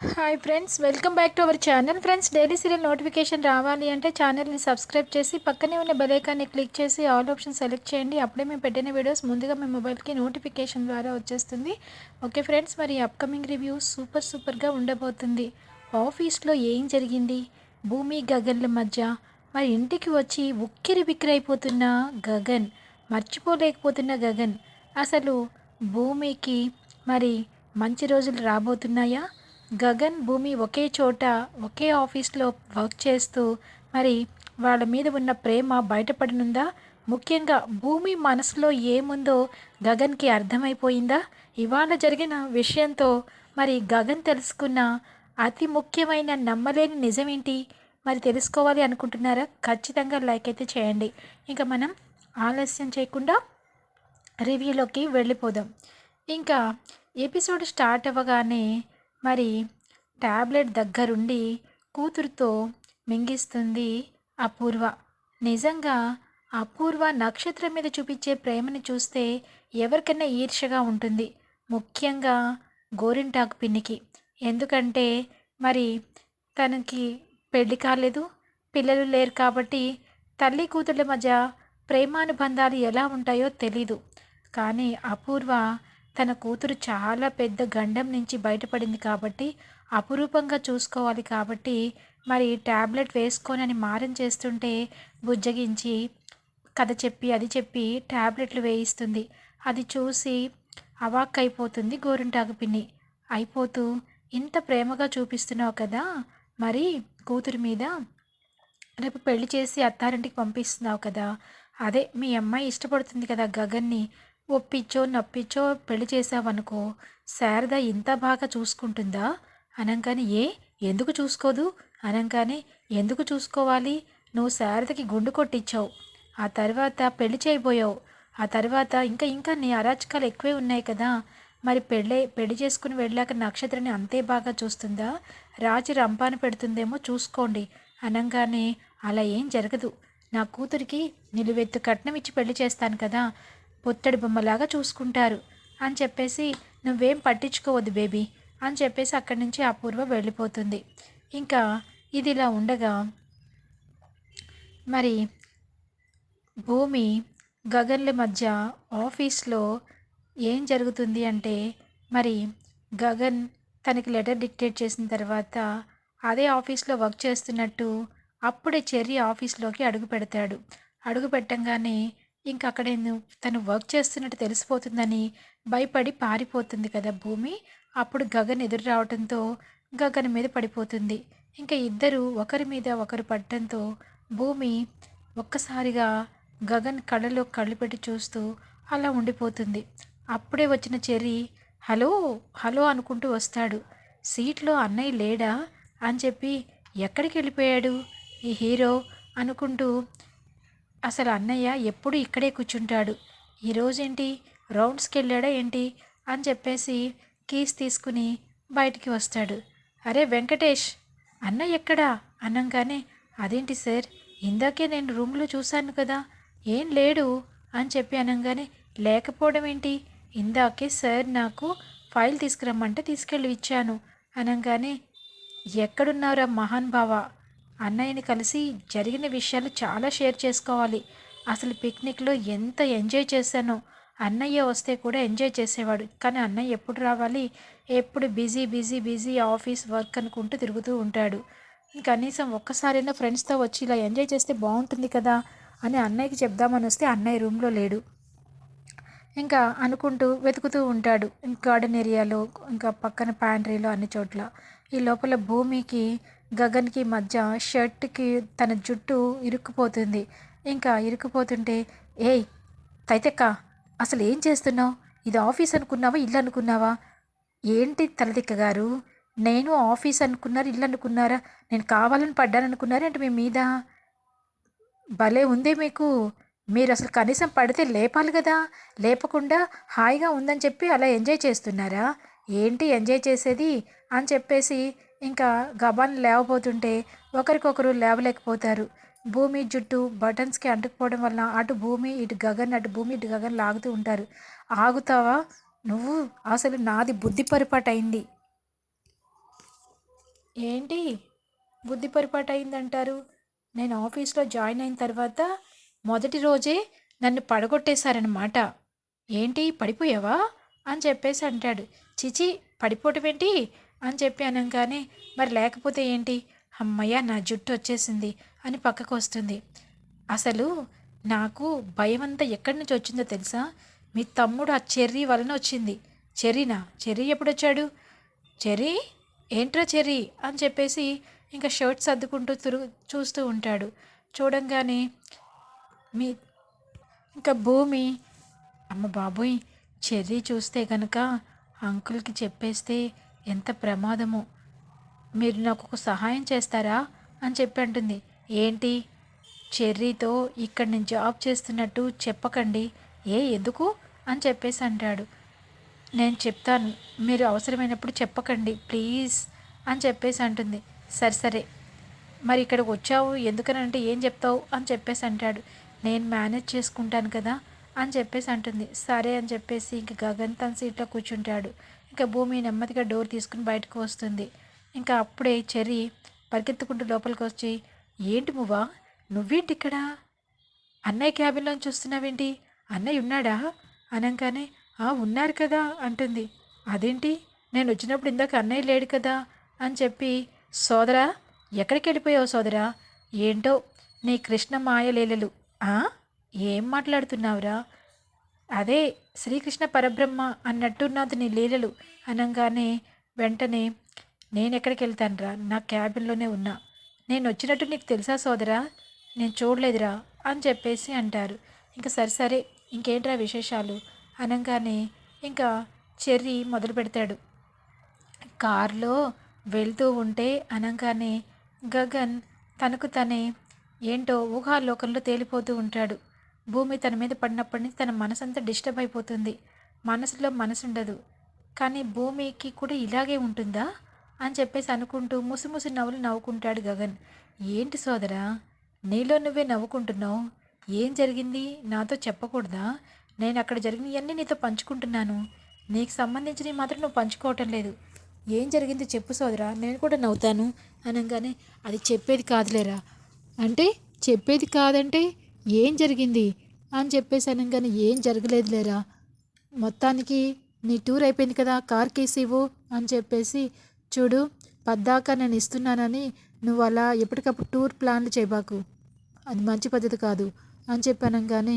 Hi friends welcome back to our channel friends daily serial notification రావాలి అంటే ఛానల్ని subscribe చేసి పక్కనే ఉన్న బెలైకాన్ని క్లిక్ చేసి ఆల్ ఆప్షన్ సెలెక్ట్ చేయండి. అప్పుడే మేము పెట్టిన వీడియోస్ ముందుగా మీ మొబైల్కి నోటిఫికేషన్ ద్వారా వచ్చేస్తుంది. ఓకే ఫ్రెండ్స్ మరి అప్కమింగ్ రివ్యూ సూపర్ సూపర్గా ఉండబోతుంది. ఆఫీస్లో ఏం జరిగింది? భూమి గగన్ల మధ్య. మరి ఇంటికి వచ్చి ఉక్కిరి బిక్కిరైపోతున్న గగన్ మర్చిపోలేకపోతున్న గగన్ అసలు భూమికి మరి మంచి రోజులు రాబోతున్నాయా? గగన్ భూమి ఒకే చోట ఒకే ఆఫీస్లో వర్క్ చేస్తూ మరి వాళ్ళ మీద ఉన్న ప్రేమ బయటపడనుందా? ముఖ్యంగా భూమి మనసులో ఏముందో గగన్కి అర్థమైపోయిందా? ఇవాళ జరిగిన విషయంతో మరి గగన్ తెలుసుకున్న అతి ముఖ్యమైన నమ్మలేని నిజమేంటి? మరి తెలుసుకోవాలి అనుకుంటున్నారా? ఖచ్చితంగా లైక్ అయితే చేయండి. ఇంకా మనం ఆలస్యం చేయకుండా రివ్యూలోకి వెళ్ళిపోదాం. ఇంకా ఎపిసోడ్ స్టార్ట్ అవ్వగానే మరి ట్యాబ్లెట్ దగ్గరుండి కూతురుతో మింగిస్తుంది అపూర్వ. నిజంగా అపూర్వ నక్షత్రం మీద చూపించే ప్రేమని చూస్తే ఎవరికైనా ఈర్షగా ఉంటుంది. ముఖ్యంగా గోరింటాకు పిన్నికి. ఎందుకంటే మరి తనకి పెళ్ళి కాలేదు పిల్లలు లేరు కాబట్టి తల్లి కూతుళ్ళ మధ్య ప్రేమానుబంధాలు ఎలా ఉంటాయో తెలీదు. కానీ అపూర్వ తన కూతురు చాలా పెద్ద గండం నుంచి బయటపడింది కాబట్టి అపురూపంగా చూసుకోవాలి కాబట్టి మరి ట్యాబ్లెట్ వేసుకోనని మారం చేస్తుంటే బుజ్జగించి కథ చెప్పి అది చెప్పి ట్యాబ్లెట్లు వేయిస్తుంది. అది చూసి అవాక్కైపోతుంది గోరింటాకు పిన్ని. అయిపోతూ ఇంత ప్రేమగా చూపిస్తున్నావు కదా మరి కూతురు మీద రేపు పెళ్ళి చేసి అత్తారింటికి పంపిస్తున్నావు కదా. అదే మీ అమ్మాయి ఇష్టపడుతుంది కదా గగన్ని. ఒప్పించో నప్పించో పెళ్ళి చేసావనుకో శారద ఇంత బాగా చూసుకుంటుందా? అనంగానే ఏ? ఎందుకు చూసుకోదు? అనంగానే ఎందుకు చూసుకోవాలి? నువ్వు శారదకి గుండు కొట్టించావు ఆ తర్వాత పెళ్ళి చేయబోయావు. ఆ తర్వాత ఇంకా ఇంకా నీ అరాచకాలు ఎక్కువే ఉన్నాయి కదా. మరి పెళ్ళే పెళ్ళి చేసుకుని వెళ్ళాక నక్షత్రాన్ని అంతే బాగా చూస్తుందా? రాజు రంపాను పెడుతుందేమో చూసుకోండి. అనంగానే అలా ఏం జరగదు. నా కూతురికి నిలువెత్తు కట్నం ఇచ్చి పెళ్ళి చేస్తాను కదా. పొత్తడి బొమ్మలాగా చూసుకుంటారు. అని చెప్పేసి నువ్వేం పట్టించుకోవద్దు బేబీ అని చెప్పేసి అక్కడి నుంచి అపూర్వ వెళ్ళిపోతుంది. ఇంకా ఇది ఇలా ఉండగా మరి భూమి గగన్ల మధ్య ఆఫీస్లో ఏం జరుగుతుంది అంటే మరి గగన్ తనకి లెటర్ డిక్టేట్ చేసిన తర్వాత అదే ఆఫీస్లో వర్క్ చేస్తున్నట్టు అప్పుడే చెర్రీ ఆఫీస్లోకి అడుగు పెడతాడు. అడుగు పెట్టంగానే ఇంకా అక్కడ తను వర్క్ చేస్తున్నట్టు తెలిసిపోతుందని భయపడి పారిపోతుంది కదా భూమి. అప్పుడు గగన్ ఎదురు రావడంతో గగన్ మీద పడిపోతుంది. ఇంకా ఇద్దరు ఒకరి మీద ఒకరు పడటంతో భూమి ఒక్కసారిగా గగన్ కళ్ళలో కళ్ళు పెట్టి చూస్తూ అలా ఉండిపోతుంది. అప్పుడే వచ్చిన చెర్రీ హలో హలో అనుకుంటూ వస్తాడు. సీట్లో అన్నయ్య లేడా? అని చెప్పి ఎక్కడికి వెళ్ళిపోయాడు ఈ హీరో? అనుకుంటూ అసలు అన్నయ్య ఎప్పుడు ఇక్కడే కూర్చుంటాడు? ఈరోజేంటి రౌండ్స్కి వెళ్ళాడా ఏంటి? అని చెప్పేసి కీస్ తీసుకుని బయటికి వస్తాడు. అరే వెంకటేష్! అన్న ఎక్కడా? అనగానే అదేంటి సార్? ఇందాకే నేను రూమ్లో చూశాను కదా! ఏం లేడు? అని చెప్పి అనగానే లేకపోవడం ఏంటి? ఇందాకే సార్ నాకు ఫైల్ తీసుకురమ్మంటే తీసుకెళ్ళి ఇచ్చాను. అనగానే ఎక్కడున్నారా మహాన్ బావా? అన్నయ్యని కలిసి జరిగిన విషయాలు చాలా షేర్ చేసుకోవాలి. అసలు పిక్నిక్లో ఎంత ఎంజాయ్ చేశానో. అన్నయ్య వస్తే కూడా ఎంజాయ్ చేసేవాడు. కానీ అన్నయ్య ఎప్పుడు రావాలి? ఎప్పుడు busy busy busy office work అనుకుంటూ తిరుగుతూ ఉంటాడు. కనీసం ఒక్కసారైనా ఫ్రెండ్స్తో వచ్చి ఇలా ఎంజాయ్ చేస్తే బాగుంటుంది కదా అని అన్నయ్యకి చెప్దామని వస్తే అన్నయ్య రూమ్లో లేడు. ఇంకా అనుకుంటూ వెతుకుతూ ఉంటాడు. గార్డెన్ ఏరియాలో ఇంకా పక్కన ప్యాంట్రీలో అన్ని చోట్ల. ఈ లోపల భూమికి గగన్కి మధ్య షర్ట్కి తన జుట్టు ఇరుక్కుపోతుంది. ఇంకా ఇరుక్కుపోతుంటే ఏయ్ తైతక్క అసలు ఏం చేస్తున్నావు? ఇది ఆఫీస్ అనుకున్నావా ఇల్లు అనుకున్నావా? ఏంటి తలదిక్క గారు? నేను ఆఫీస్ అనుకున్నారు ఇల్లు అనుకున్నారా? నేను కావాలని పడ్డాను అంటే మీ మీద? భలే ఉందే మీకు. మీరు అసలు కనీసం పడితే లేపాలి కదా. లేపకుండా హాయిగా ఉందని చెప్పి అలా ఎంజాయ్ చేస్తున్నారా? ఏంటి ఎంజాయ్ చేసేది? అని చెప్పేసి ఇంకా గబాన్ లేవబోతుంటే ఒకరికొకరు లేవలేకపోతారు. భూమి జుట్టు బటన్స్కి అంటుకుపోవడం వల్ల అటు భూమి ఇటు గగన్ అటు భూమి ఇటు గగన్ లాగుతూ ఉంటారు. ఆగుతావా? నువ్వు అసలు నాది బుద్ధి పొరపాటు అయింది ఏంటి? బుద్ధి పొరపాటు అయిందంటారు నేను ఆఫీస్లో జాయిన్ అయిన తర్వాత మొదటి రోజే నన్ను పడగొట్టేశారనమాట ఏంటి? పడిపోయావా? అని చెప్పేసి అంటాడు. చిచి పడిపోవటం ఏంటి అని చెప్పి అనగానే మరి లేకపోతే ఏంటి? అమ్మయ్య నా జుట్టు వచ్చేసింది అని పక్కకు వస్తుంది అసలు నాకు భయం అంతా ఎక్కడి నుంచి వచ్చిందో తెలుసా? మీ తమ్ముడు ఆ చెర్రీ వలన వచ్చింది. చెర్రీనా? చెర్రీ ఎప్పుడు వచ్చాడు చెర్రీ? ఏంట్రా చెర్రీ? అని చెప్పేసి ఇంకా షర్ట్ సర్దుకుంటూ తిరుగు చూస్తూ ఉంటాడు. చూడంగానే మీ ఇంకా భూమి అమ్మ బాబోయ్ చెర్రీ చూస్తే కనుక అంకుల్కి చెప్పేస్తే ఎంత ప్రమాదమో. మీరు నాకు ఒక సహాయం చేస్తారా? అని చెప్పి అంటుంది. ఏంటి? చెర్రీతో ఇక్కడ నేను జాబ్ చేస్తున్నట్టు చెప్పకండి. ఏ ఎందుకు? అని చెప్పేసి అంటాడు. నేను చెప్తాను. మీరు అవసరమైనప్పుడు చెప్పకండి. ప్లీజ్ అని చెప్పేసి అంటుంది. సరే సరే. మరి ఇక్కడికి వచ్చావు? ఎందుకనంటే ఏం చెప్తావు? అని చెప్పేసి అంటాడు. నేను మేనేజ్ చేసుకుంటాను కదా? అని చెప్పేసి అంటుంది. సరే అని చెప్పేసి ఇంక గగన్ తన సీట్లో కూర్చుంటాడు. ఇంకా భూమి నెమ్మదిగా డోర్ తీసుకుని బయటకు వస్తుంది. ఇంకా అప్పుడే చెర్రీ పరిగెత్తుకుంటూ లోపలికి వచ్చి ఏంటి మువ్వా? నువ్వేంటి ఇక్కడ? అన్నయ్య క్యాబిన్లోంచి చూస్తున్నావేంటి అన్నయ్య ఉన్నాడా? అనగానే ఆ ఉన్నారు కదా అంటుంది. అదేంటి? నేను వచ్చినప్పుడు ఇందాక అన్నయ్య లేడు కదా అని చెప్పి సోదరా ఎక్కడికి వెళ్ళిపోయావు సోదరా? ఏంటో నీ కృష్ణ మాయలీలలు ఏం మాట్లాడుతున్నావురా? అదే శ్రీకృష్ణ పరబ్రహ్మ అన్నట్టున్నది లీలలు అనగానే వెంటనే నేను ఎక్కడికి వెళ్తానురా నా క్యాబిన్లోనే ఉన్నా. నేను వచ్చినట్టు నీకు తెలుసా సోదరా? నేను చూడలేదురా అని చెప్పేసి అంటారు. ఇంకా సరే సరే ఇంకేంట్రా విశేషాలు? అనగానే ఇంకా చెర్రీ మొదలు పెడతాడు. కారులో వెళ్తూ ఉంటే అనగానే గగన్ తనకు తనే ఏంటో ఊహాలోకంలో తేలిపోతూ ఉంటాడు. భూమి తన మీద పడినప్పటి నుంచి తన మనసంతా డిస్టర్బ్ అయిపోతుంది. మనసులో మనసు ఉండదు కానీ భూమికి కూడా ఇలాగే ఉంటుందా? అని చెప్పేసి అనుకుంటూ ముసిముసి నవ్వులు నవ్వుకుంటాడు గగన్. ఏంటి సోదరా? నీలో నువ్వే నవ్వుకుంటున్నావు? ఏం జరిగింది? నాతో చెప్పకూడదా? నేను అక్కడ జరిగినవన్నీ నీతో పంచుకుంటున్నాను. నీకు సంబంధించినవి మాత్రం నువ్వు పంచుకోవటం లేదు. ఏం జరిగింది చెప్పు సోదరా. నేను కూడా నవ్వుతాను. అనగానే అది చెప్పేది కాదులేరా? అంటే చెప్పేది కాదంటే ఏం జరిగింది? అని చెప్పేసి అనగానే ఏం జరగలేదు లేరా మొత్తానికి నీ టూర్ అయిపోయింది కదా కార్ కేసు ఇవ్వు అని చెప్పేసి చూడు పద్దాక నేను ఇస్తున్నానని నువ్వు అలా ఎప్పటికప్పుడు టూర్ ప్లాన్లు చేయబాకు. అది మంచి పద్ధతి కాదు అని చెప్పి అనగానే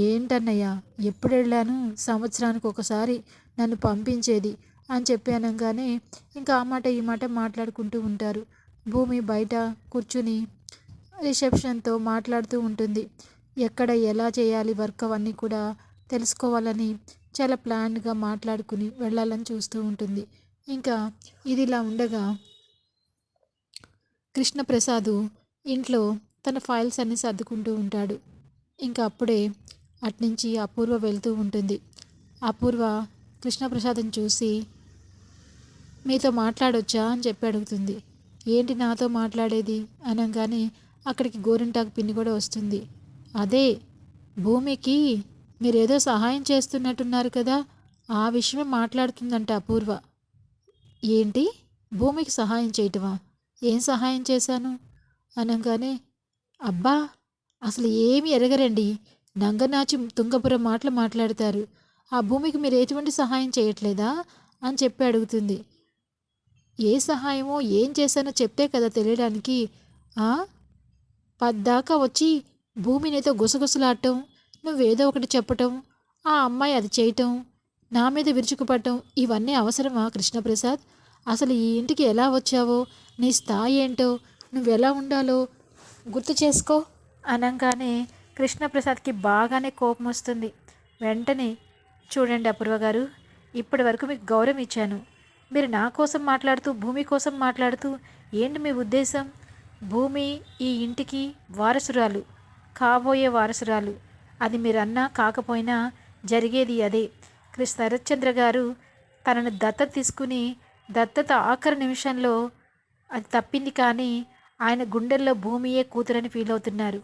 ఏంటన్నయ్యా ఎప్పుడు వెళ్ళాను? సంవత్సరానికి ఒకసారి నన్ను పంపించేది అని చెప్పి అనగానే ఇంకా ఆ మాట ఈ మాట మాట్లాడుకుంటూ ఉంటారు. భూమి బయట కూర్చుని రిసెప్షన్తో మాట్లాడుతూ ఉంటుంది. ఎక్కడ ఎలా చేయాలి వర్క్ అవన్నీ కూడా తెలుసుకోవాలని చాలా ప్లాన్గా మాట్లాడుకుని వెళ్ళాలని చూస్తూ ఉంటుంది. ఇంకా ఇది ఇలా ఉండగా కృష్ణప్రసాద్ ఇంట్లో తన ఫైల్స్ అన్ని సర్దుకుంటూ ఉంటాడు. ఇంకా అప్పుడే అట్నుంచి అపూర్వ వెళ్తూ ఉంటుంది. అపూర్వ కృష్ణప్రసాద్ని చూసి మీతో మాట్లాడొచ్చా? అని చెప్పి అడుగుతుంది. ఏంటి నాతో మాట్లాడేది? అనగానే అక్కడికి గోరింటాకు పిన్ని కూడా వస్తుంది. అదే భూమికి మీరేదో సహాయం చేస్తున్నట్టున్నారు కదా ఆ విషయమే మాట్లాడుతుందంట అపూర్వ. ఏంటి? భూమికి సహాయం చేయటమా? ఏం సహాయం చేశాను? అనగానే అబ్బా అసలు ఏమి ఎరగరండి. నంగనాచి తుంగపురం మాటలు మాట్లాడతారు. ఆ భూమికి మీరు ఎటువంటి సహాయం చేయట్లేదా? అని చెప్పి అడుగుతుంది. ఏ సహాయమో ఏం చేశానో చెప్తే కదా తెలియడానికి పద్దాకా వచ్చి భూమినితో గుసగుసలాడటం నువ్వేదో ఒకటి చెప్పటం ఆ అమ్మాయి అది చేయటం నా మీద విరుచుకుపడటం ఇవన్నీ అవసరమా కృష్ణప్రసాద్? అసలు ఈ ఇంటికి ఎలా వచ్చావో నీ స్థాయి ఏంటో నువ్వెలా ఉండాలో గుర్తు చేసుకో. అనగానే కృష్ణప్రసాద్కి బాగానే కోపం వస్తుంది. వెంటనే చూడండి అపూర్వ గారు ఇప్పటి వరకు మీకు గౌరవం ఇచ్చాను. మీరు నా కోసం మాట్లాడుతూ భూమి కోసం మాట్లాడుతూ ఏంటి మీ ఉద్దేశం? భూమి ఈ ఇంటికి వారసురాలు కాబోయే వారసురాలు. అది మీరన్నా కాకపోయినా జరిగేది అదే. కృష్ణ శరత్చంద్ర గారు తనను దత్తత తీసుకుని దత్తత ఆఖరి నిమిషంలో అది తప్పింది కానీ ఆయన గుండెల్లో భూమియే కూతురని ఫీల్ అవుతున్నారు.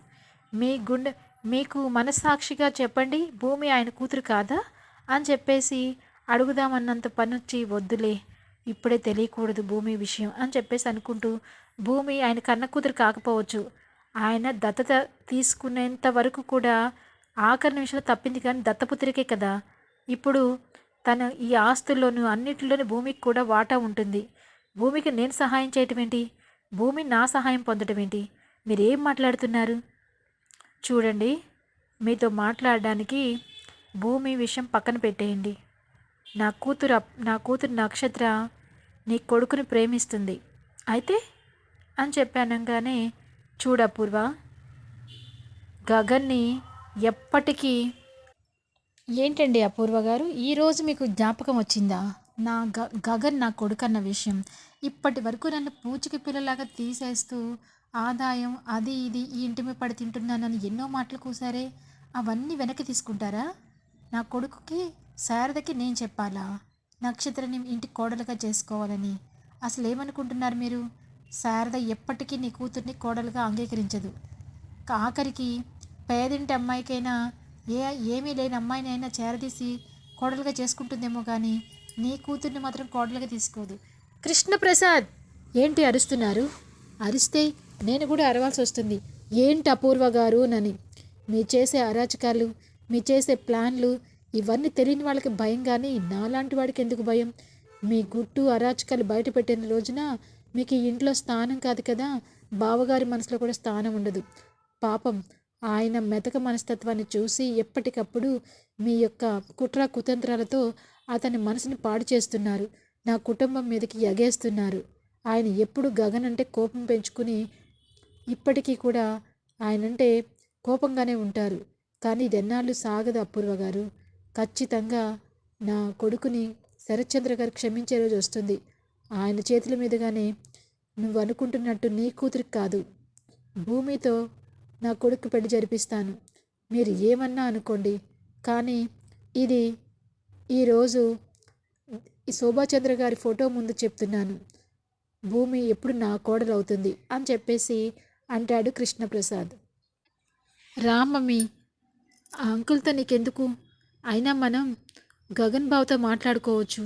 మీ గుండె మీకు మనస్సాక్షిగా చెప్పండి భూమి ఆయన కూతురు కాదా? అని చెప్పేసి అడుగుదామన్నంత పనొచ్చి వద్దులే ఇప్పుడే తెలియకూడదు భూమి విషయం అని చెప్పేసి అనుకుంటూ భూమి ఆయన కన్న కూతురు కాకపోవచ్చు. ఆయన దత్తత తీసుకునేంత వరకు కూడా ఆఖరి నిమిషంలో తప్పింది కానీ దత్తపుత్రికే కదా. ఇప్పుడు తన ఈ ఆస్తుల్లోనూ అన్నిటిలోనూ భూమికి కూడా వాటా ఉంటుంది. భూమికి నేను సహాయం చేయటం ఏంటి? భూమి నా సహాయం పొందటం ఏంటి? మీరు ఏం మాట్లాడుతున్నారు? చూడండి మీతో మాట్లాడడానికి భూమి విషయం పక్కన పెట్టేయండి. నా కూతురు నా కూతురు నక్షత్ర నీ కొడుకుని ప్రేమిస్తుంది. అయితే? అని చెప్పానంగానే చూడపూర్వ గగన్ని ఎప్పటికీ ఏంటండి అపూర్వ గారు? ఈరోజు మీకు జ్ఞాపకం వచ్చిందా? నా గ గగన్ నా కొడుకు అన్న విషయం. ఇప్పటి వరకు నన్ను పూచిక పిల్లలాగా తీసేస్తూ ఆదాయం అది ఇది ఈ ఇంటి మీద పడి తింటున్నానని ఎన్నో మాటలు కూసారే అవన్నీ వెనక్కి తీసుకుంటారా? నా కొడుకుకి శారదకి నేను చెప్పాలా? నక్షత్రని ఇంటి కోడలుగా చేసుకోవాలని. అసలు ఏమనుకుంటున్నారు మీరు? శారద ఎప్పటికీ నీ కూతుర్ని కోడలుగా అంగీకరించదు. ఆఖరికి పేదింటి అమ్మాయికైనా ఏ ఏమీ లేని అమ్మాయినైనా చేరదీసి కోడలుగా చేసుకుంటుందేమో కానీ నీ కూతుర్ని మాత్రం కోడలుగా తీసుకోదు. కృష్ణప్రసాద్! ఏంటి అరుస్తున్నారు? అరిస్తే నేను కూడా అరవాల్సి వస్తుంది ఏంటి అపూర్వ గారు నని మీరు చేసే అరాచకాలు మీ చేసే ప్లాన్లు ఇవన్నీ తెలియని వాళ్ళకి భయం కానీ నాలాంటి వాడికి ఎందుకు భయం? మీ గుట్టు అరాచకాలు బయట పెట్టిన రోజున మీకు ఈ ఇంట్లో స్థానం కాదు కదా? బావగారి మనసులో కూడా స్థానం ఉండదు. పాపం ఆయన మెతక మనస్తత్వాన్ని చూసి ఎప్పటికప్పుడు మీ యొక్క కుట్ర కుతంత్రాలతో అతని మనసుని పాడు చేస్తున్నారు. నా కుటుంబం మీదకి ఎగేస్తున్నారు. ఆయన ఎప్పుడు గగన్ అంటే కోపం పెంచుకుని ఇప్పటికీ కూడా ఆయనంటే కోపంగానే ఉంటారు. కానీ ఇదెన్నాళ్ళు సాగదు అపూర్వ గారు. ఖచ్చితంగా నా కొడుకుని శరత్చంద్ర గారు క్షమించే రోజు వస్తుంది. ఆయన చేతుల మీదుగానే నువ్వు అనుకుంటున్నట్టు నీ కూతురికి కాదు. భూమితో నా కొడుకు పెళ్ళి జరిపిస్తాను. మీరు ఏమన్నా అనుకోండి. కానీ ఇది ఈరోజు ఈ శోభాచంద్ర గారి ఫోటో ముందు చెప్తున్నాను. భూమి ఎప్పుడు నా కోడలు అవుతుంది అని చెప్పేసి అంటాడు కృష్ణప్రసాద్. రామమి ఆ అంకుల్తో నీకెందుకు? అయినా మనం గగన్ బావతో మాట్లాడుకోవచ్చు.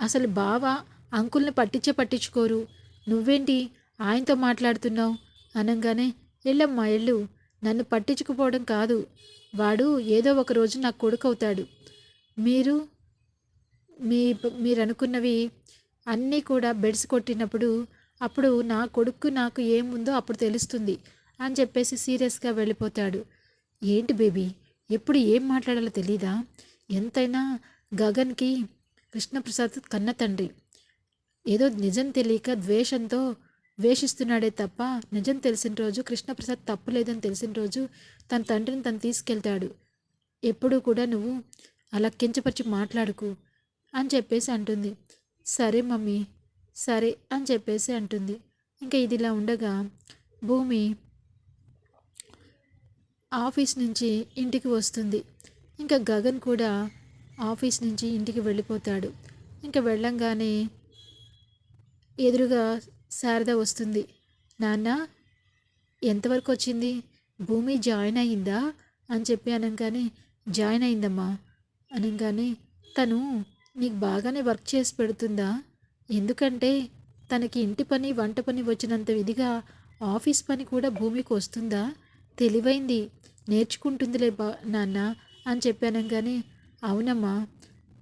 అసలు బావ అంకుల్ని పట్టించే పట్టించుకోరు. నువ్వేంటి ఆయనతో మాట్లాడుతున్నావు? అనగానే ఎల్లమ్మా ఎల్లు. నన్ను పట్టించుకుపోవడం కాదు. వాడు ఏదో ఒక రోజు నా కొడుకు అవుతాడు మీరు మీ మీరు అనుకున్నవి అన్నీ కూడా బెడ్స్ కొట్టినప్పుడు అప్పుడు నా కొడుకు నాకు ఏముందో అప్పుడు తెలుస్తుంది అని చెప్పేసి సీరియస్గా వెళ్ళిపోతాడు. ఏంటి బేబీ? ఎప్పుడు ఏం మాట్లాడాలో తెలీదా? ఎంతైనా గగన్కి కృష్ణప్రసాద్ కన్న తండ్రి. ఏదో నిజం తెలియక ద్వేషంతో ద్వేషిస్తున్నాడే తప్ప నిజం తెలిసిన రోజు కృష్ణప్రసాద్ తప్పు లేదని తెలిసిన రోజు తన తండ్రిని తను తీసుకెళ్తాడు. ఎప్పుడూ కూడా నువ్వు అలా కించపరిచి మాట్లాడుకు అని చెప్పేసి అంటుంది. సరే మమ్మీ సరే అని చెప్పేసి అంటుంది. ఇంకా ఇదిలా ఉండగా భూమి ఆఫీస్ నుంచి ఇంటికి వస్తుంది. ఇంకా గగన్ కూడా ఆఫీస్ నుంచి ఇంటికి వెళ్ళిపోతాడు. ఇంకా వెళ్ళంగానే ఎదురుగా శారద వస్తుంది. నాన్న ఎంతవరకు వచ్చింది? భూమి జాయిన్ అయిందా అని చెప్పి అనగానే జాయిన్ అయిందమ్మా అనగానే తను నీకు బాగానే వర్క్ చేసి పెడుతుందా? ఎందుకంటే తనకి ఇంటి పని వంట పని వచ్చినంత విధిగా ఆఫీస్ పని కూడా భూమికి వస్తుందా? తెలివైంది. నేర్చుకుంటుందిలే బా నాన్న అని చెప్పాను కానీ అవునమ్మా.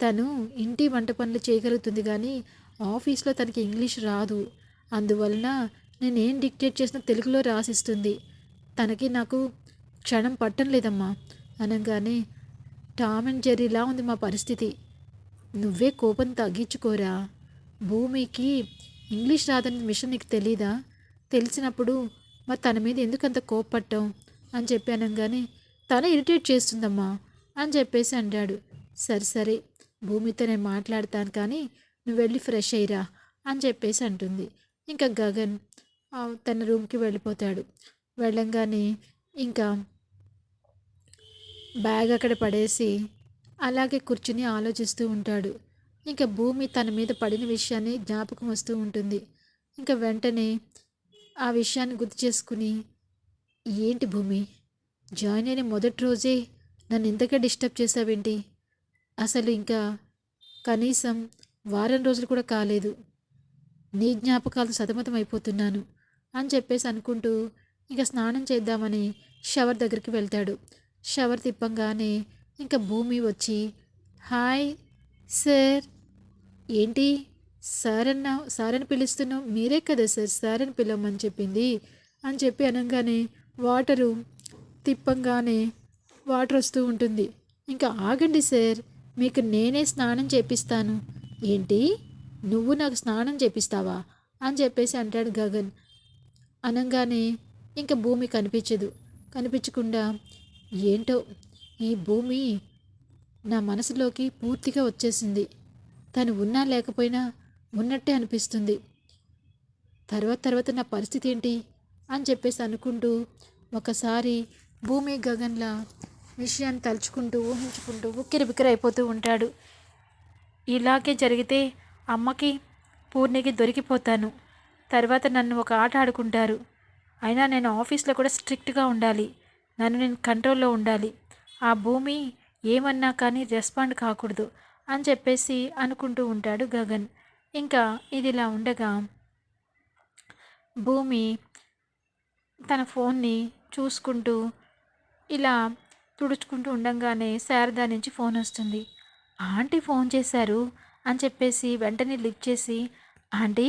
తను ఇంటి వంట పనులు చేయగలుగుతుంది కానీ ఆఫీస్లో తనకి ఇంగ్లీష్ రాదు. అందువలన నేనేం డిక్టేట్ చేసినా తెలుగులో రాసిస్తుంది. తనకి నాకు క్షణం పట్టం లేదమ్మా అనగానే టామ్ అండ్ జెర్రీలా ఉంది మా పరిస్థితి. నువ్వే కోపం తగ్గించుకోరా. భూమికి ఇంగ్లీష్ రాదనే విషయం నీకు తెలీదా? తెలిసినప్పుడు మరి తన మీద ఎందుకు అంత అని చెప్పానంగానే తన తను ఇరిటేట్ చేస్తుందమ్మా అని చెప్పేసి అంటాడు. సరే సరే భూమితో నేను మాట్లాడతాను కానీ నువ్వు వెళ్ళి ఫ్రెష్ అయ్యిరా అని చెప్పేసి అంటుంది. ఇంకా గగన్ తన రూమ్కి వెళ్ళిపోతాడు. వెళ్ళంగానే ఇంకా బ్యాగ్ అక్కడ పడేసి అలాగే కూర్చుని ఆలోచిస్తూ ఉంటాడు. ఇంకా భూమి తన మీద పడిన విషయాన్ని జ్ఞాపకం వస్తూ ఉంటుంది. ఇంకా వెంటనే ఆ విషయాన్ని గుర్తు చేసుకుని ఏంటి భూమి? జాయిన్ అయిన మొదటి రోజే నన్ను ఇంతగా డిస్టర్బ్ చేసావేంటి అసలు ఇంకా కనీసం వారం రోజులు కూడా కాలేదు. నీ జ్ఞాపకాలు సతమతం అయిపోతున్నాను అని చెప్పేసి అనుకుంటూ ఇంకా స్నానం చేద్దామని షవర్ దగ్గరికి వెళ్తాడు. షవర్ తిప్పంగానే ఇంకా భూమి వచ్చి హాయ్ సార్. ఏంటి? సార్ అన్నా సార్ అని పిలుస్తున్నావు? మీరే కదా సార్ సార్ అని పిలవమని చెప్పింది? అని చెప్పి అనగానే వాటరు తిప్పంగానే వాటర్ వస్తూ ఉంటుంది. ఇంకా ఆగండి సార్ మీకు నేనే స్నానం చేపిస్తాను. ఏంటి? నువ్వు నాకు స్నానం చేపిస్తావా? అని చెప్పేసి అంటాడు గగన్. అనగానే ఇంకా భూమి కనిపించదు. కనిపించకుండా ఏంటో ఈ భూమి నా మనసులోకి పూర్తిగా వచ్చేసింది. తను ఉన్నా లేకపోయినా ఉన్నట్టే అనిపిస్తుంది. తర్వాత తర్వాత నా పరిస్థితి ఏంటి? అని చెప్పేసి అనుకుంటూ ఒకసారి భూమి గగన్ల విషయాన్ని తలుచుకుంటూ ఊహించుకుంటూ ఉక్కిరి బిక్కిరి అయిపోతూ ఉంటాడు. ఇలాగే జరిగితే అమ్మకి పూర్ణికి దొరికిపోతాను. తర్వాత నన్ను ఒక ఆట ఆడుకుంటారు. అయినా నేను ఆఫీస్లో కూడా స్ట్రిక్ట్గా ఉండాలి. నన్ను నేను కంట్రోల్లో ఉండాలి. ఆ భూమి ఏమన్నా కానీ రెస్పాండ్ కాకూడదు అని చెప్పేసి అనుకుంటూ ఉంటాడు గగన్. ఇంకా ఇదిలా ఉండగా భూమి తన ఫోన్ని చూసుకుంటూ ఇలా తుడుచుకుంటూ ఉండంగానే శారదా నుంచి ఫోన్ వస్తుంది. ఆంటీ ఫోన్ చేశారు అని చెప్పేసి వెంటనే లిఫ్ట్ చేసి ఆంటీ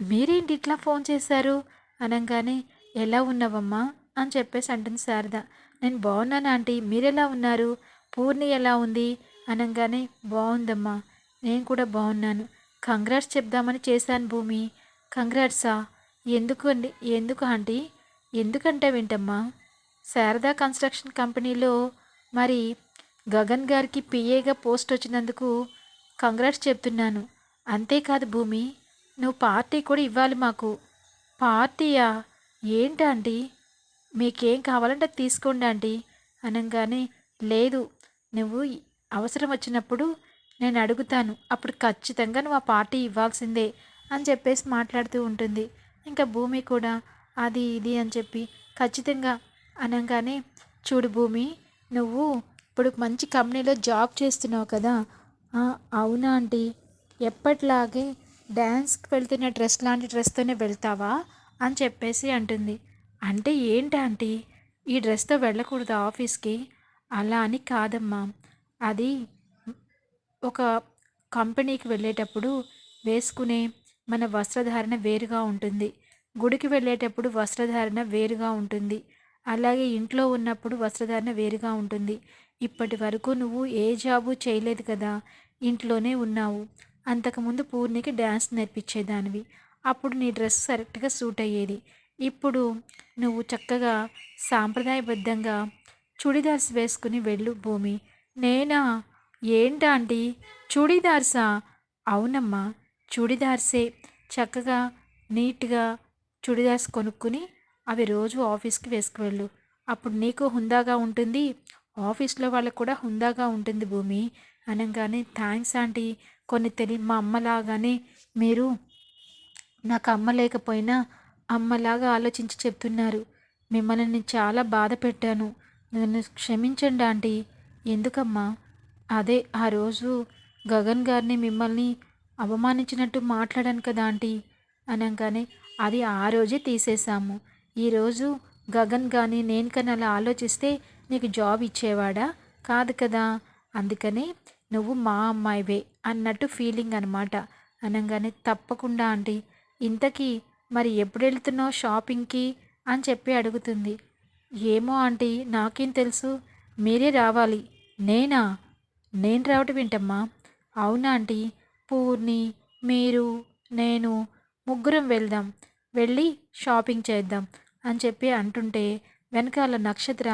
మీరేంటి ఇట్లా ఫోన్ చేశారు? అనగానే ఎలా ఉన్నావమ్మా? అని చెప్పేసి అంటుంది శారద. నేను బాగున్నాను ఆంటీ మీరెలా ఉన్నారు? పూర్ణి ఎలా ఉంది? అనగానే బాగుందమ్మా నేను కూడా బాగున్నాను. కంగ్రాట్స్ చెప్దామని చేశాను భూమి. కంగ్రాట్సా? ఎందుకు అండి ఎందుకు ఆంటీ? ఎందుకంటే వింటమ్మా శారదా కన్స్ట్రక్షన్ కంపెనీలో మరి గగన్ గారికి పిఏగా పోస్ట్ వచ్చినందుకు కంగ్రాట్స్ చెప్తున్నాను. అంతేకాదు భూమి నువ్వు పార్టీ కూడా ఇవ్వాలి మాకు. పార్టీయా? ఆంటీ? మీకేం కావాలంటే తీసుకోండి ఆంటీ అనగానే లేదు నువ్వు అవసరం వచ్చినప్పుడు నేను అడుగుతాను. అప్పుడు ఖచ్చితంగా నువ్వు ఆ పార్టీ ఇవ్వాల్సిందే అని చెప్పేసి మాట్లాడుతూ ఉంటుంది. ఇంకా భూమి కూడా అది ఇది అని చెప్పి ఖచ్చితంగా అనగానే చూడు భూమి నువ్వు ఇప్పుడు మంచి కంపెనీలో జాబ్ చేస్తున్నావు కదా. అవునా ఆంటీ. ఎప్పట్లాగే డ్యాన్స్కి వెళ్తున్న డ్రెస్ లాంటి డ్రెస్తోనే వెళ్తావా? అని చెప్పేసి అంటుంది. అంటే ఏంటి ఆంటీ? ఈ డ్రెస్తో వెళ్ళకూడదు ఆఫీస్కి? అలా అని కాదమ్మా. అది ఒక కంపెనీకి వెళ్ళేటప్పుడు వేసుకునే మన వస్త్రధారణ వేరుగా ఉంటుంది. గుడికి వెళ్ళేటప్పుడు వస్త్రధారణ వేరుగా ఉంటుంది. అలాగే ఇంట్లో ఉన్నప్పుడు వస్త్రధారణ వేరుగా ఉంటుంది. ఇప్పటి వరకు నువ్వు ఏ జాబు చేయలేదు కదా ఇంట్లోనే ఉన్నావు. అంతకుముందు పూర్ణికి డ్యాన్స్ నేర్పించేదానివి. అప్పుడు నీ డ్రెస్ కరెక్ట్గా సూట్ అయ్యేది. ఇప్పుడు నువ్వు చక్కగా సాంప్రదాయబద్ధంగా చుడిదార్స్ వేసుకుని వెళ్ళు భూమి. నేనా? ఏంటంటీ చుడిదార్సా? అవునమ్మా. చుడిదార్సే చక్కగా నీట్గా చుడిదార్స్ కొనుక్కుని అవి రోజు ఆఫీస్కి వేసుకువెళ్ళు. అప్పుడు నీకు హుందాగా ఉంటుంది. ఆఫీస్లో వాళ్ళకు కూడా హుందాగా ఉంటుంది భూమి. అనగానే థ్యాంక్స్ ఆంటీ. కొన్ని తెలి మా అమ్మలాగానే మీరు నాకు అమ్మ లేకపోయినా అమ్మలాగా ఆలోచించి చెప్తున్నారు. మిమ్మల్ని నేను చాలా బాధ పెట్టాను. నన్ను క్షమించండి ఆంటీ. ఎందుకమ్మా? అదే ఆ రోజు గగన్ గారిని మిమ్మల్ని అవమానించినట్టు మాట్లాడాను కదా ఆంటీ? అనగానే. అది ఆ రోజే తీసేసాము ఈరోజు గగన్ కానీ నేను కానీ అలా ఆలోచిస్తే నీకు జాబ్ ఇచ్చేవాడా? కాదు కదా. అందుకని నువ్వు మా అమ్మాయివే అన్నట్టు ఫీలింగ్ అనమాట అనగానే తప్పకుండా ఆంటీ. ఇంతకీ మరి ఎప్పుడు వెళ్తున్నావు షాపింగ్కి? అని చెప్పి అడుగుతుంది. ఏమో ఆంటీ నాకేం తెలుసు. మీరే రావాలి. నేనా? నేను రావటం ఏంటమ్మా? అవునా ఆంటీ? పూర్ణి మీరు నేను ముగ్గురం వెళ్దాం. వెళ్ళి షాపింగ్ చేద్దాం అని చెప్పి అంటుంటే వెనకాల నక్షత్ర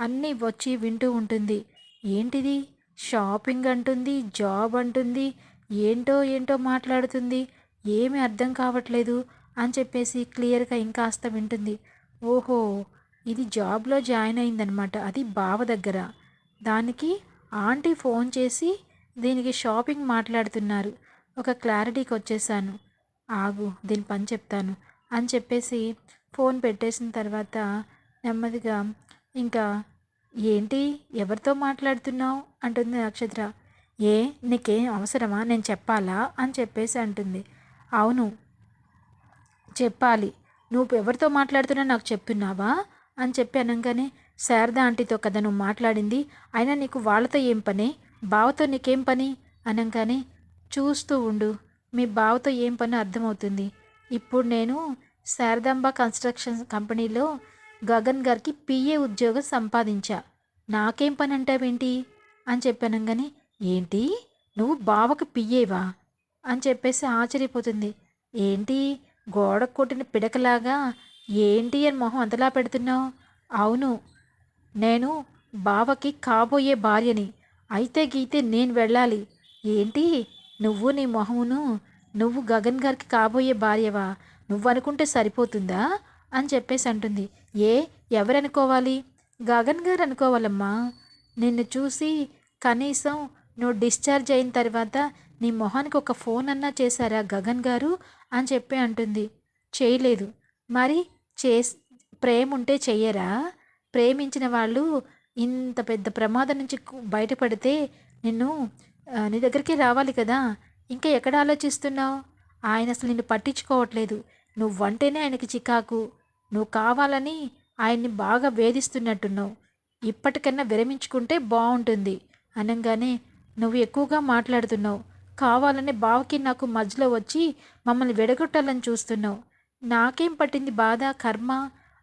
అన్నీ వచ్చి వింటూ ఉంటుంది. ఏంటిది? షాపింగ్ అంటుంది జాబ్ అంటుంది ఏంటో ఏంటో మాట్లాడుతుంది ఏమీ అర్థం కావట్లేదు అని చెప్పేసి క్లియర్గా ఇంకాస్త వింటుంది. ఓహో ఇది జాబ్లో జాయిన్ అయిందనమాట అది బావ దగ్గర. దానికి ఆంటీ ఫోన్ చేసి దీనికి షాపింగ్ మాట్లాడుతున్నారు. ఒక క్లారిటీకి వచ్చేసాను. ఆగు దీని పని చెప్తాను అని చెప్పేసి ఫోన్ పెట్టేసిన తర్వాత నెమ్మదిగా ఇంకా ఏంటి ఎవరితో మాట్లాడుతున్నావు? అంటుంది నక్షత్ర. ఏ నీకేం అవసరమా? నేను చెప్పాలా? అని చెప్పేసి అంటుంది. అవును చెప్పాలి. నువ్వు ఎవరితో మాట్లాడుతున్నా నాకు చెప్తున్నావా? అని చెప్పి అనగానే శారద ఆంటీతో కదా నువ్వు మాట్లాడింది? అయినా నీకు వాళ్ళతో ఏం పనే? బావతో నీకేం పని? అనగానే చూస్తూ ఉండు. మీ బావతో ఏం పని అర్థమవుతుంది. ఇప్పుడు నేను శారదాంబ కన్స్ట్రక్షన్ కంపెనీలో గగన్ గారికి పిఏ ఉద్యోగం సంపాదించా. నాకేం పని అంటావేంటి అని చెప్పానంగానే ఏంటి? నువ్వు బావకు పియ్యేవా అని చెప్పేసి ఆశ్చర్యపోతుంది. ఏంటి? గోడ కొట్టిన పిడకలాగా ఏంటి అని మొహం అంతలా పెడుతున్నావు? అవును. నేను బావకి కాబోయే భార్యని. అయితే గీతే నేను వెళ్ళాలి. ఏంటి? నువ్వు నీ మొహమును నువ్వు గగన్ గారికి కాబోయే భార్యవా? నువ్వు అనుకుంటే సరిపోతుందా? అని చెప్పేసి అంటుంది. ఏ? ఎవరనుకోవాలి? గగన్ గారు అనుకోవాలమ్మా నిన్ను చూసి కనీసం నువ్వు డిశ్చార్జ్ అయిన తర్వాత నీ మొహానికి ఒక ఫోన్ అన్నా చేశారా గగన్ గారు? అని చెప్పి అంటుంది. చేయలేదు. మరి చే ప్రేమ ఉంటే చెయ్యరా? ప్రేమించిన వాళ్ళు ఇంత పెద్ద ప్రమాదం నుంచి బయటపడితే నిన్ను నీ దగ్గరికి రావాలి కదా. ఇంకా ఎక్కడ ఆలోచిస్తున్నావు? ఆయన అసలు నిన్ను పట్టించుకోవట్లేదు. నువ్వంటేనే ఆయనకి చికాకు. నువ్వు కావాలని ఆయన్ని బాగా వేధిస్తున్నట్టున్నావు. ఇప్పటికన్నా విరమించుకుంటే బాగుంటుంది అనగానే నువ్వు ఎక్కువగా మాట్లాడుతున్నావు. కావాలని బావకి నాకు మధ్యలో వచ్చి మమ్మల్ని విడగొట్టాలని చూస్తున్నావు. నాకేం పట్టింది బాధ కర్మ?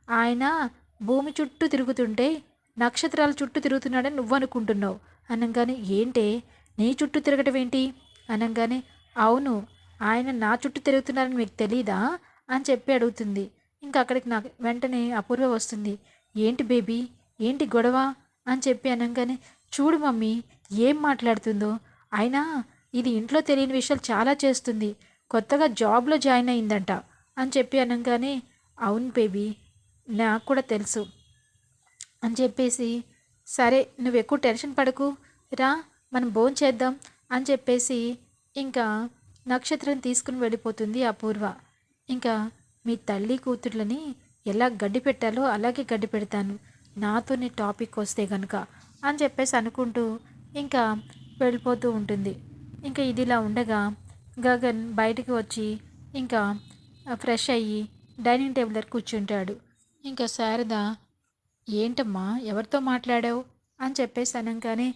ఆయన భూమి చుట్టూ తిరుగుతుంటే నక్షత్రాల చుట్టూ తిరుగుతున్నాడని నువ్వు అనుకుంటున్నావు అనగానే ఏంటే? నీ చుట్టూ తిరగటం ఏంటి అనగానే అవును ఆయన నా చుట్టూ తిరుగుతున్నారని మీకు తెలీదా? అని చెప్పి అడుగుతుంది. ఇంకా అక్కడికి నాకు వెంటనే అపూర్వ వస్తుంది. ఏంటి బేబీ? ఏంటి గొడవ? అని చెప్పి అనగానే చూడు మమ్మీ ఏం మాట్లాడుతుందో? అయినా ఇది ఇంట్లో తెలియని విషయాలు చాలా చేస్తుంది. కొత్తగా జాబ్లో జాయిన్ అయిందంట. అని చెప్పి అనగానే అవును బేబీ నాకు కూడా తెలుసు. అని చెప్పేసి సరే నువ్వు ఎక్కువ టెన్షన్ పడకు రా మనం భోజనం చేద్దాం అని చెప్పేసి ఇంకా నక్షత్రం తీసుకుని వెళ్ళిపోతుంది అపూర్వ. ఇంకా మీ తల్లి కూతుర్లని ఎలా గడ్డి పెట్టాలో అలాగే గడ్డి పెడతాను. నాతోనే టాపిక్ వస్తే కనుక అని చెప్పేసి అనుకుంటూ ఇంకా వెళ్ళిపోతూ ఉంటుంది. ఇంకా ఇదిలా ఉండగా గగన్ బయటికి వచ్చి ఇంకా ఫ్రెష్ అయ్యి డైనింగ్ టేబుల్ దగ్గర కూర్చుంటాడు. ఇంకా శారద ఏంటమ్మా ఎవరితో మాట్లాడావు? అని చెప్పేసి అనగానే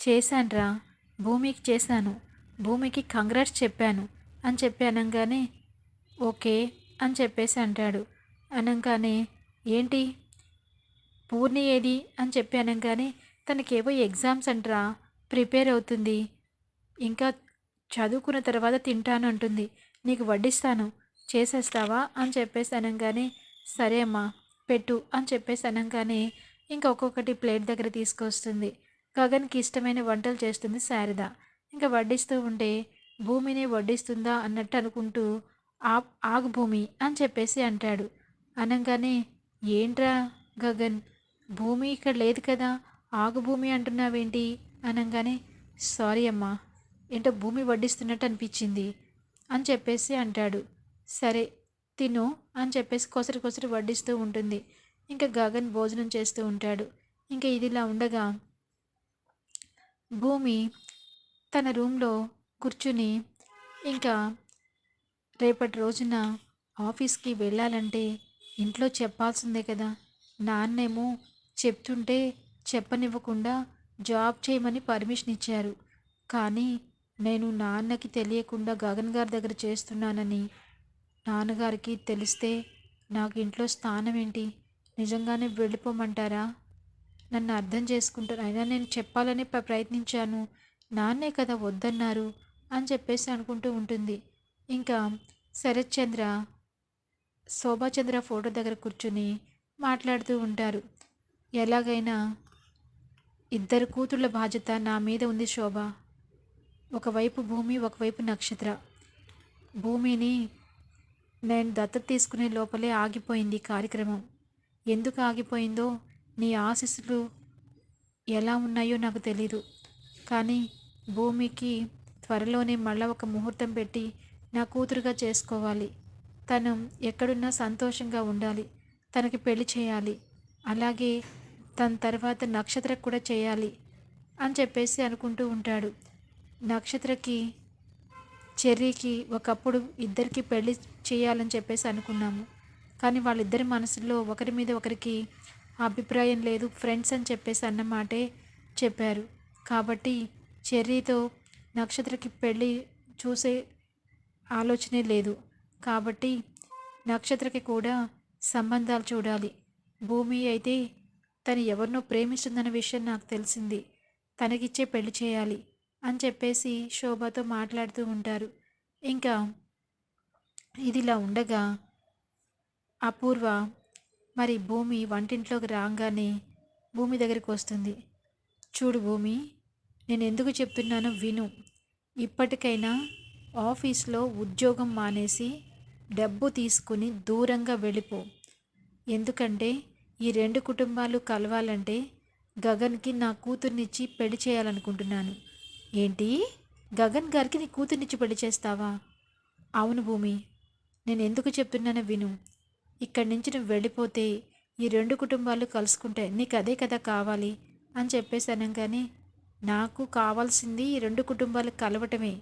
చేశానురా భూమికి చేశాను భూమికి కంగ్రాట్స్ చెప్పాను అని చెప్పి అనగానే ఓకే అని చెప్పేసి అంటాడు. అనగానే ఏంటి? పూర్ణి ఏది? అని చెప్పి అనగానే తనకేవో ఎగ్జామ్స్ అంటరా ప్రిపేర్ అవుతుంది ఇంకా చదువుకున్న తర్వాత తింటాను అంటుంది నీకు వడ్డిస్తాను చేసేస్తావా? అని చెప్పేసి అనగానే సరే అమ్మా పెట్టు అని చెప్పేసి అనగానే ఇంకా ఒక్కొక్కటి ప్లేట్ దగ్గర తీసుకొస్తుంది. గగన్కి ఇష్టమైన వంటలు చేస్తుంది శారద. ఇంకా వడ్డిస్తూ ఉంటే భూమిని వడ్డిస్తుందా అన్నట్టు అనుకుంటూ ఆ ఆగు భూమి అని చెప్పేసి అంటాడు. అనగానే ఏంట్రా గగన్? భూమి ఇక్కడ లేదు కదా ఆగు భూమి అంటున్నావేంటి? అనగానే సారీ అమ్మా ఏంటో భూమి వడ్డిస్తున్నట్టు అనిపించింది అని చెప్పేసి అంటాడు. సరే తిను అని చెప్పేసి కొసరి కొసరి వడ్డిస్తూ ఉంటుంది. ఇంకా గగన్ భోజనం చేస్తూ ఉంటాడు. ఇంకా ఇదిలా ఉండగా భూమి తన రూమ్లో కూర్చుని ఇంకా రేపటి రోజున ఆఫీస్కి వెళ్ళాలంటే ఇంట్లో చెప్పాల్సిందే కదా. నాన్నేమో చెప్తుంటే చెప్పనివ్వకుండా జాబ్ చేయమని పర్మిషన్ ఇచ్చారు. కానీ నేను నాన్నకి తెలియకుండా గగన్ గారి దగ్గర చేస్తున్నానని నాన్నగారికి తెలిస్తే నాకు ఇంట్లో స్థానం ఏంటి నిజంగానే వెళ్ళిపోమంటారా? నన్ను అర్థం చేసుకుంటారు. అయినా నేను చెప్పాలని ప్రయత్నించాను. నాన్నే కదా వద్దన్నారు అని చెప్పేసి అనుకుంటూ ఉంటుంది. ఇంకా శరత్చంద్ర శోభాచంద్ర ఫోటో దగ్గర కూర్చుని మాట్లాడుతూ ఉంటారు. ఎలాగైనా ఇద్దరు కూతుళ్ళ బాధ్యత నా మీద ఉంది శోభ. ఒకవైపు భూమి ఒకవైపు నక్షత్ర. భూమిని నేను దత్తత తీసుకునే లోపలే ఆగిపోయింది కార్యక్రమం. ఎందుకు ఆగిపోయిందో నీ ఆశీస్సులు ఎలా ఉన్నాయో నాకు తెలీదు. కానీ భూమికి త్వరలోనే మళ్ళా ఒక ముహూర్తం పెట్టి నా కూతురుగా చేసుకోవాలి. తను ఎక్కడున్నా సంతోషంగా ఉండాలి. తనకి పెళ్ళి చేయాలి. అలాగే తన తర్వాత నక్షత్రకు కూడా చేయాలి అని చెప్పేసి అనుకుంటూ ఉంటాడు. నక్షత్రకి చెర్రీకి ఒకప్పుడు ఇద్దరికి పెళ్ళి చేయాలని చెప్పేసి అనుకున్నాము. కానీ వాళ్ళిద్దరి మనసులో ఒకరి మీద ఒకరికి అభిప్రాయం లేదు ఫ్రెండ్స్ అని చెప్పేసి అన్నమాటే చెప్పారు. కాబట్టి చెర్రీతో నక్షత్రకి పెళ్ళి చూసే ఆలోచనే లేదు. కాబట్టి నక్షత్రకి కూడా సంబంధాలు చూడాలి. భూమి అయితే తను ఎవరినో ప్రేమిస్తుందన్న విషయం నాకు తెలిసింది. తనకిచ్చే పెళ్ళి చేయాలి. అని చెప్పేసి శోభతో మాట్లాడుతూ ఉంటారు. ఇంకా ఇదిలా ఉండగా అపూర్వ మరి భూమి వంటింట్లోకి రాగానే భూమి దగ్గరికి వస్తుంది. చూడు భూమి నేను ఎందుకు చెప్తున్నానో విను. ఇప్పటికైనా ఆఫీస్లో ఉద్యోగం మానేసి డబ్బు తీసుకుని దూరంగా వెళ్ళిపో. ఎందుకంటే ఈ రెండు కుటుంబాలు కలవాలంటే గగన్కి నా కూతుర్నిచ్చి పెళ్ళి చేయాలనుకుంటున్నాను. ఏంటి? గగన్ గారికి నీ కూతుర్నిచ్చి పెళ్ళి చేస్తావా? అవును భూమి నేను ఎందుకు చెప్తున్నానో విను. ఇక్కడి నుంచి నువ్వు వెళ్ళిపోతే ఈ రెండు కుటుంబాలు కలుసుకుంటాయి నీకు అదే కదా కావాలి అని చెప్పేసి అనగానే నాకు కావాల్సింది ఈ రెండు కుటుంబాలు కలవటమే.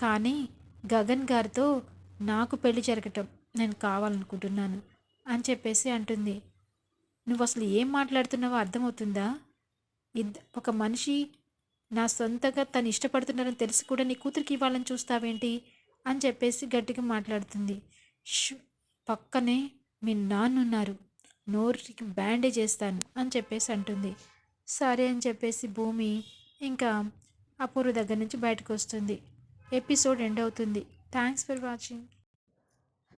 కానీ గగన్ గారితో నాకు పెళ్ళి జరగటం నేను కావాలనుకుంటున్నాను అని చెప్పేసి అంటుంది. నువ్వు అసలు ఏం మాట్లాడుతున్నావో అర్థమవుతుందా? ఇద్ ఒక మనిషి నా సొంతగా తను ఇష్టపడుతున్నారని తెలిసి కూడా నీ కూతురికి ఇవ్వాలని చూస్తావేంటి? అని చెప్పేసి గట్టిగా మాట్లాడుతుంది. పక్కనే మీ నాన్నున్నారు నోరుకి బ్యాండేజ్ చేస్తాను అని చెప్పేసి అంటుంది. సరే అని చెప్పేసి భూమి ఇంకా అపూర్వ దగ్గర నుంచి బయటకు వస్తుంది. ఎపిసోడ్ ఎండ్ అవుతుంది. Thanks for watching.